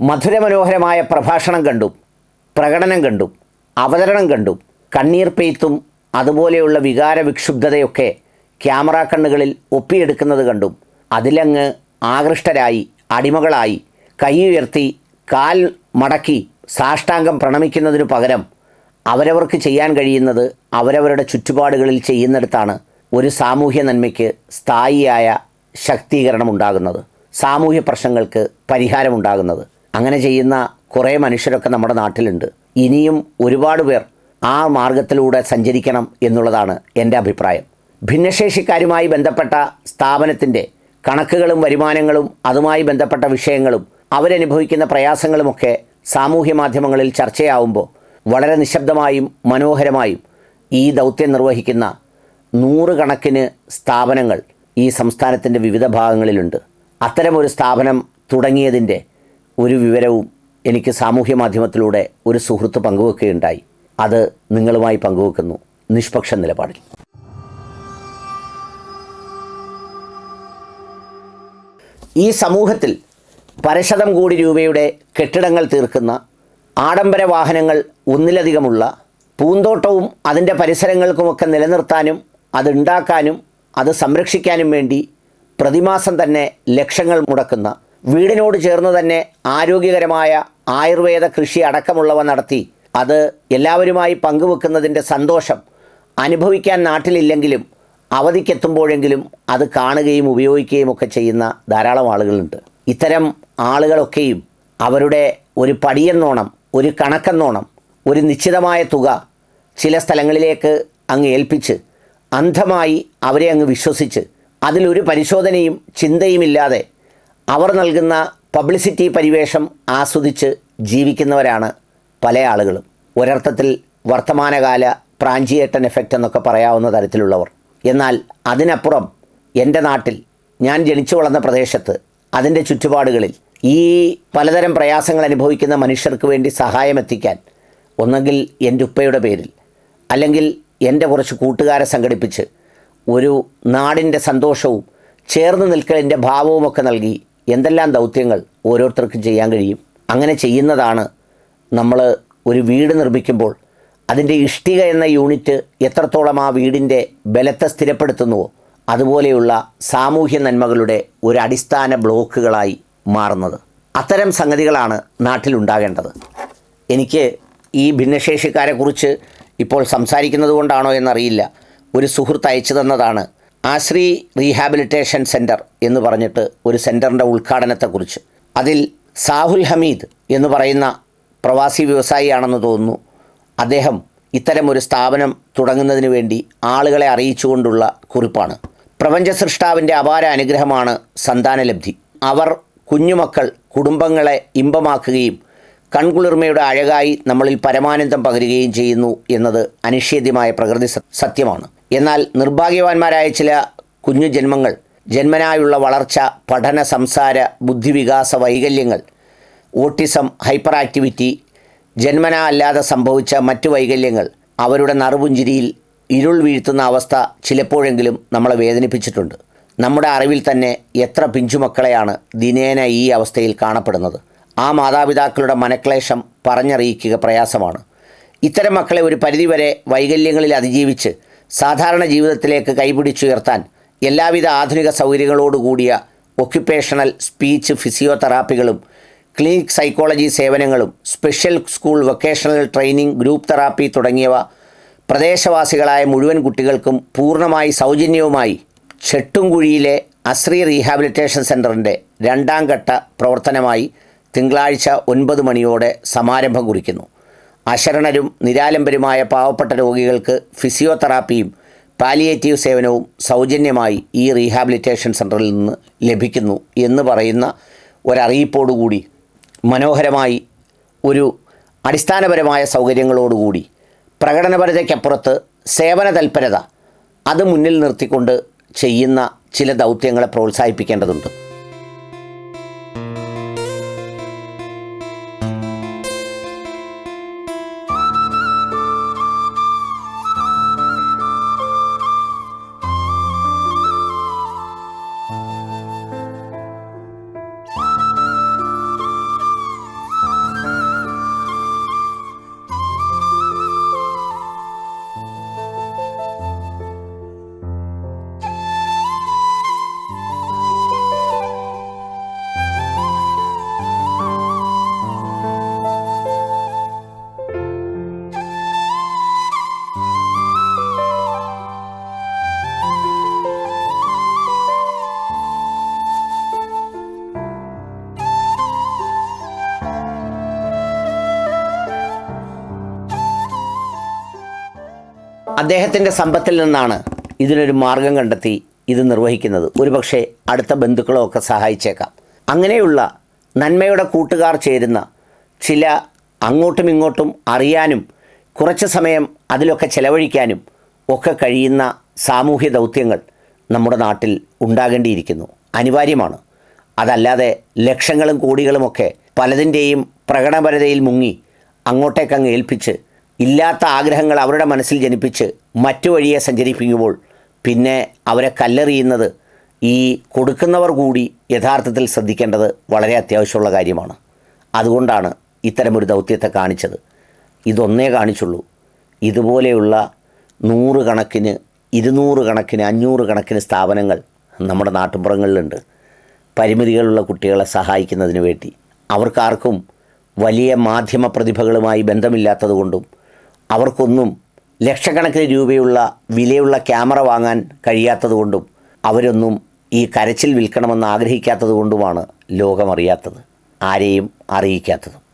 മധുരമനോഹരമായ പ്രഭാഷണം കണ്ടും പ്രകടനം കണ്ടും അവതരണം കണ്ടും കണ്ണീർ പെയ്ത്തും അതുപോലെയുള്ള വികാര വിക്ഷുബ്ധതയൊക്കെ ക്യാമറ കണ്ണുകളിൽ ഒപ്പിയെടുക്കുന്നത് കണ്ടും അതിലങ്ങ് ആകൃഷ്ടരായി അടിമകളായി കൈ ഉയർത്തി കാൽ മടക്കി സാഷ്ടാംഗം പ്രണമിക്കുന്നതിനു പകരം അവരവർക്ക് ചെയ്യാൻ കഴിയുന്നത് അവരവരുടെ ചുറ്റുപാടുകളിൽ ചെയ്യുന്നിടത്താണ് ഒരു സാമൂഹ്യ നന്മയ്ക്ക് സ്ഥായിയായ ശക്തീകരണം ഉണ്ടാകുന്നത് സാമൂഹ്യ പ്രശ്നങ്ങൾക്ക് പരിഹാരമുണ്ടാകുന്നത്. അങ്ങനെ ചെയ്യുന്ന കുറേ മനുഷ്യരൊക്കെ നമ്മുടെ നാട്ടിലുണ്ട്. ഇനിയും ഒരുപാട് പേർ ആ മാർഗത്തിലൂടെ സഞ്ചരിക്കണം എന്നുള്ളതാണ് എന്റെ അഭിപ്രായം. ഭിന്നശേഷിക്കാരുമായി ബന്ധപ്പെട്ട സ്ഥാപനത്തിന്റെ കണക്കുകളും വരുമാനങ്ങളും അതുമായി ബന്ധപ്പെട്ട വിഷയങ്ങളും അവരനുഭവിക്കുന്ന പ്രയാസങ്ങളുമൊക്കെ സാമൂഹ്യ മാധ്യമങ്ങളിൽ ചർച്ചയാവുമ്പോൾ വളരെ നിശബ്ദമായും മനോഹരമായും ഈ ദൗത്യം നിർവഹിക്കുന്ന നൂറുകണക്കിന് സ്ഥാപനങ്ങൾ ഈ സംസ്ഥാനത്തിന്റെ വിവിധ ഭാഗങ്ങളിലുണ്ട്. അത്തരമൊരു സ്ഥാപനം തുടങ്ങിയതിന്റെ ഒരു വിവരവും എനിക്ക് സാമൂഹ്യ മാധ്യമത്തിലൂടെ ഒരു സുഹൃത്ത് പങ്കുവെക്കുകയുണ്ടായി. അത് നിങ്ങളുമായി പങ്കുവെക്കുന്നു. നിഷ്പക്ഷ നിലപാടിൽ. ഈ സമൂഹത്തിൽ പരശതം കോടി രൂപയുടെ കെട്ടിടങ്ങൾ തീർക്കുന്ന ആഡംബര വാഹനങ്ങൾ ഒന്നിലധികമുള്ള പൂന്തോട്ടവും അതിന്റെ പരിസരങ്ങൾക്കുമൊക്കെ നിലനിർത്താനും അതുണ്ടാക്കാനും അത് സംരക്ഷിക്കാനും വേണ്ടി പ്രതിമാസം തന്നെ ലക്ഷങ്ങൾ മുടക്കുന്ന വീടിനോട് ചേർന്ന് തന്നെ ആരോഗ്യകരമായ ആയുർവേദ കൃഷി അടക്കമുള്ളവ നടത്തി അത് എല്ലാവരുമായി പങ്കുവെക്കുന്നതിന്റെ സന്തോഷം അനുഭവിക്കാൻ നാട്ടിലില്ലെങ്കിലും അവധിക്കെത്തുമ്പോഴെങ്കിലും അത് കാണുകയും ഉപയോഗിക്കുകയും ഒക്കെ ചെയ്യുന്ന ധാരാളം ആളുകളുണ്ട്. ഇത്തരം ആളുകളൊക്കെയും അവരുടെ ഒരു പടിയെന്നോണം ഒരു കണക്കെന്നോണം ഒരു നിശ്ചിതമായ തുക ചില സ്ഥലങ്ങളിലേക്ക് അങ്ങ് ഏൽപ്പിച്ച് അന്ധമായി അവരെ അങ്ങ് വിശ്വസിച്ച് അതിലൊരു പരിശോധനയും ചിന്തയുമില്ലാതെ അവർ നൽകുന്ന പബ്ലിസിറ്റി പരിവേഷം ആസ്വദിച്ച് ജീവിക്കുന്നവരാണ് പല ആളുകളും. ഒരർത്ഥത്തിൽ വർത്തമാനകാല പ്രാഞ്ചിയേട്ടൻ എഫക്റ്റ് എന്നൊക്കെ പറയാവുന്ന തരത്തിലുള്ളവർ. എന്നാൽ അതിനപ്പുറം എന്റെ നാട്ടിൽ ഞാൻ ജനിച്ചു വളർന്ന പ്രദേശത്ത് അതിന്റെ ചുറ്റുപാടുകളിൽ ഈ പലതരം പ്രയാസങ്ങൾ അനുഭവിക്കുന്ന മനുഷ്യർക്ക് വേണ്ടി സഹായം എത്തിക്കാൻ ഒന്നെങ്കിൽ എന്റെ ഉപ്പയുടെ പേരിൽ അല്ലെങ്കിൽ എന്റെ കുറച്ച് കൂട്ടുകാരെ സംഘടിപ്പിച്ച് ഒരു നാടിന്റെ സന്തോഷവും ചേർന്ന് നിൽക്കലിന്റെ ഭാവവുമൊക്കെ നൽകി എന്തെല്ലാം ദൗത്യങ്ങൾ ഓരോരുത്തർക്കും ചെയ്യാൻ കഴിയും? അങ്ങനെ ചെയ്യുന്നതാണ് നമ്മൾ ഒരു വീട് നിർമ്മിക്കുമ്പോൾ അതിന്റെ ഇഷ്ടിക എന്ന യൂണിറ്റ് എത്രത്തോളം ആ വീടിന്റെ ബലത്തെ സ്ഥിരപ്പെടുത്തുന്നുവോ അതുപോലെയുള്ള സാമൂഹ്യ നന്മകളുടെ ഒരു അടിസ്ഥാന ബ്ലോക്കുകളായി മാറുന്നത്. അത്തരം സംഗതികളാണ് നാട്ടിലുണ്ടാകേണ്ടത് എനിക്ക് ഈ ഭിന്നശേഷിക്കാരെക്കുറിച്ച് ഇപ്പോൾ സംസാരിക്കുന്നത് കൊണ്ടാണോ എന്നറിയില്ല. ഒരു സുഹൃത്ത് അയച്ചു തന്നതാണ് ആശ്രീ റീഹാബിലിറ്റേഷൻ സെന്റർ എന്ന് പറഞ്ഞിട്ട് ഒരു സെന്ററിന്റെ ഉദ്ഘാടനത്തെക്കുറിച്ച്. അതിൽ സാഹുൽ ഹമീദ് എന്ന് പറയുന്ന പ്രവാസി വ്യവസായിയാണെന്ന് തോന്നുന്നു. അദ്ദേഹം ഇത്തരം ഒരു സ്ഥാപനം തുടങ്ങുന്നതിന് വേണ്ടി ആളുകളെ അറിയിച്ചുകൊണ്ടുള്ള കുറിപ്പാണ്. പ്രപഞ്ച സൃഷ്ടാവിന്റെ അപാര അനുഗ്രഹമാണ് സന്താനലബ്ധി. അവർ കുഞ്ഞുമക്കൾ കുടുംബങ്ങളെ ഇമ്പമാക്കുകയും കൺകുളിർമയുടെ അഴകായി നമ്മളിൽ പരമാനന്ദം പകരുകയും ചെയ്യുന്നു എന്നത് അനിഷേധ്യമായ പ്രകൃതി സത്യമാണ്. എന്നാൽ നിർഭാഗ്യവാന്മാരായ ചില കുഞ്ഞു ജന്മങ്ങൾ ജന്മനായുള്ള വളർച്ച പഠന സംസാര ബുദ്ധിവികാസ വൈകല്യങ്ങൾ ഓട്ടിസം ഹൈപ്പർ ആക്ടിവിറ്റി ജന്മന അല്ലാതെ സംഭവിച്ച മറ്റു വൈകല്യങ്ങൾ അവരുടെ നറുപുഞ്ചിരിയിൽ ഇരുൾ വീഴ്ത്തുന്ന അവസ്ഥ ചിലപ്പോഴെങ്കിലും നമ്മളെ വേദനിപ്പിച്ചിട്ടുണ്ട്. നമ്മുടെ അറിവിൽ തന്നെ എത്ര പിഞ്ചുമക്കളെയാണ് ദിനേന ഈ അവസ്ഥയിൽ കാണപ്പെടുന്നത്. ആ മാതാപിതാക്കളുടെ മനക്ലേശം പറഞ്ഞറിയിക്കുക പ്രയാസമാണ്. ഇത്തരം മക്കളെ ഒരു പരിധിവരെ വൈകല്യങ്ങളിൽ അതിജീവിച്ച് സാധാരണ ജീവിതത്തിലേക്ക് കൈപിടിച്ചുയർത്താൻ എല്ലാവിധ ആധുനിക സൗകര്യങ്ങളോടുകൂടിയ ഒക്യുപ്പേഷണൽ സ്പീച്ച് ഫിസിയോതെറാപ്പികളും ക്ലിനിക് സൈക്കോളജി സേവനങ്ങളും special school vocational training group therapy തുടങ്ങിയവ പ്രദേശവാസികളായ മുഴുവൻ കുട്ടികൾക്കും പൂർണമായി സൗജന്യവുമായി ചെട്ടുംകുഴിയിലെ അശ്രീ റീഹാബിലിറ്റേഷൻ സെന്ററിന്റെ രണ്ടാം ഘട്ട പ്രവർത്തനമായി തിങ്കളാഴ്ച ഒൻപത് മണിയോടെ സമാരംഭം കുറിക്കുന്നു. അശരണരും നിരാലംബരുമായ പാവപ്പെട്ട രോഗികൾക്ക് ഫിസിയോതെറാപ്പിയും പാലിയേറ്റീവ് സേവനവും സൗജന്യമായി ഈ റീഹാബിലിറ്റേഷൻ സെന്ററിൽ നിന്ന് ലഭിക്കുന്നു എന്ന് പറയുന്ന ഒരറിയിപ്പോടുകൂടി മനോഹരമായി ഒരു അടിസ്ഥാനപരമായ സൗകര്യങ്ങളോടുകൂടി പ്രകടനപരതയ്ക്കപ്പുറത്ത് സേവന തൽപരത അത് മുന്നിൽ നിർത്തിക്കൊണ്ട് ചെയ്യുന്ന ചില ദൗത്യങ്ങളെ പ്രോത്സാഹിപ്പിക്കേണ്ടതുണ്ട്. അദ്ദേഹത്തിന്റെ സമ്പത്തിൽ നിന്നാണ് ഇതിനൊരു മാർഗം കണ്ടെത്തി ഇത് നിർവഹിക്കുന്നത്. ഒരുപക്ഷെ അടുത്ത ബന്ധുക്കളോ ഒക്കെ സഹായിച്ചേക്കാം. അങ്ങനെയുള്ള നന്മയുടെ കൂട്ടുകാർ ചേരുന്ന ചില അങ്ങോട്ടും ഇങ്ങോട്ടും അറിയാനും കുറച്ച് സമയം അതിലൊക്കെ ചെലവഴിക്കാനും ഒക്കെ കഴിയുന്ന സാമൂഹ്യ ദൗത്യങ്ങൾ നമ്മുടെ നാട്ടിൽ ഉണ്ടാകേണ്ടിയിരിക്കുന്നു. അനിവാര്യമാണ്. അതല്ലാതെ ലക്ഷങ്ങളും കോടികളുമൊക്കെ പലതിന്റെയും പ്രകടനപരതയിൽ മുങ്ങി അങ്ങോട്ടേക്കങ്ങ് ഏൽപ്പിച്ച് ഇല്ലാത്ത ആഗ്രഹങ്ങൾ അവരുടെ മനസ്സിൽ ജനിപ്പിച്ച് മറ്റു വഴിയെ സഞ്ചരിപ്പിക്കുമ്പോൾ പിന്നെ അവരെ കല്ലെറിയുന്നത് ഈ കൊടുക്കുന്നവർ കൂടി യഥാർത്ഥത്തിൽ ശ്രദ്ധിക്കേണ്ടത് വളരെ അത്യാവശ്യമുള്ള കാര്യമാണ്. അതുകൊണ്ടാണ് ഇത്തരമൊരു ദൗത്യത്തെ കാണിച്ചത്. ഇതൊന്നേ കാണിച്ചുള്ളൂ. ഇതുപോലെയുള്ള നൂറ് കണക്കിന് ഇരുന്നൂറ് കണക്കിന് അഞ്ഞൂറ് കണക്കിന് സ്ഥാപനങ്ങൾ നമ്മുടെ നാട്ടുമ്പുറങ്ങളിലുണ്ട്. പരിമിതികളുള്ള കുട്ടികളെ സഹായിക്കുന്നതിന് വേണ്ടി. അവർക്കാർക്കും വലിയ മാധ്യമ പ്രതിഭകളുമായി ബന്ധമില്ലാത്തതുകൊണ്ടും അവർക്കൊന്നും ലക്ഷക്കണക്കിന് രൂപയുള്ള വിലയുള്ള ക്യാമറ വാങ്ങാൻ കഴിയാത്തതുകൊണ്ടും അവരൊന്നും ഈ കരച്ചിൽ വിൽക്കണമെന്ന് ആഗ്രഹിക്കാത്തതുകൊണ്ടുമാണ് ലോകമറിയാത്തത് ആരെയും അറിയിക്കാത്തതും.